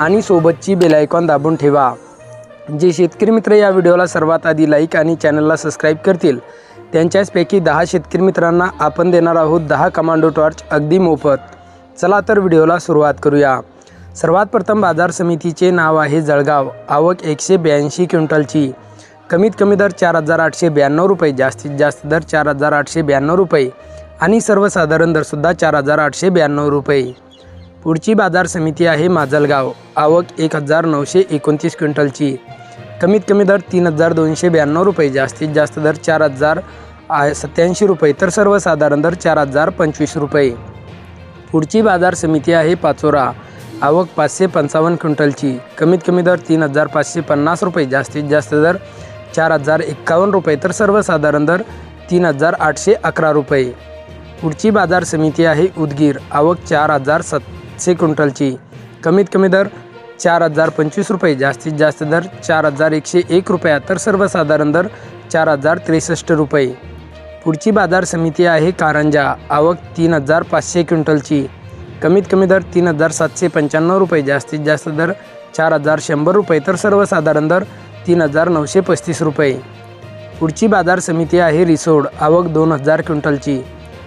आणि सोबतची bell icon दाबून ठेवा. जे शेतकरी मित्र या व्हिडिओला सर्वात आधी लाईक आणि चॅनलला सबस्क्राईब करतील त्यांच्याचपैकी दहा शेतकरी मित्रांना आपण देणार आहोत दहा कमांडो टॉर्च अगदी मोफत. चला तर व्हिडिओला सुरुवात करूया. सर्वात प्रथम बाजार समितीचे नाव आहे जळगाव. आवक एकशे ब्याऐंशी क्विंटलची. कमीत कमी दर चार हजार आठशे ब्याण्णव रुपये जास्तीत जास्त दर चार हजार आठशे ब्याण्णव रुपये आणि सर्वसाधारण दरसुद्धा चार हजार आठशे ब्याण्णव रुपये. पुढची बाजार समिती आहे माजलगाव. आवक एक हजार नऊशे एकोणतीस क्विंटलची. कमीत कमी दर तीन हजार दोनशे ब्याण्णव रुपये जास्तीत जास्त दर चार हजार सत्याऐंशी रुपये तर सर्वसाधारण दर चार हजार पंचवीस रुपये. पुढची बाजार समिती आहे पाचोरा. आवक पाचशे पंचावन्न क्विंटलची. कमीत कमी दर तीन हजार पाचशे पन्नास रुपये जास्तीत जास्त दर चार हजार एक्कावन्न रुपये तर सर्वसाधारण दर तीन हजार आठशे अकरा रुपये. पुढची बाजार समिती आहे उदगीर. आवक चार हजार सातशे क्विंटलची कमीत कमी दर चार हजार पंचवीस रुपये जास्तीत जास्त दर चार हजार एकशे एक रुपया तर सर्वसाधारण दर चार हजार त्रेसष्ट रुपये. पुढची बाजार समिती आहे कारंजा आवक तीन हजार पाचशे क्विंटलची कमीत कमी दर तीन हजार सातशे पंच्याण्णव रुपये जास्तीत जास्त दर चार हजार शंभर रुपये तर सर्वसाधारण दर तीन हजार नऊशे पस्तीस रुपये. पुढची बाजार समिती आहे रिसोड आवक दोन हजार क्विंटलची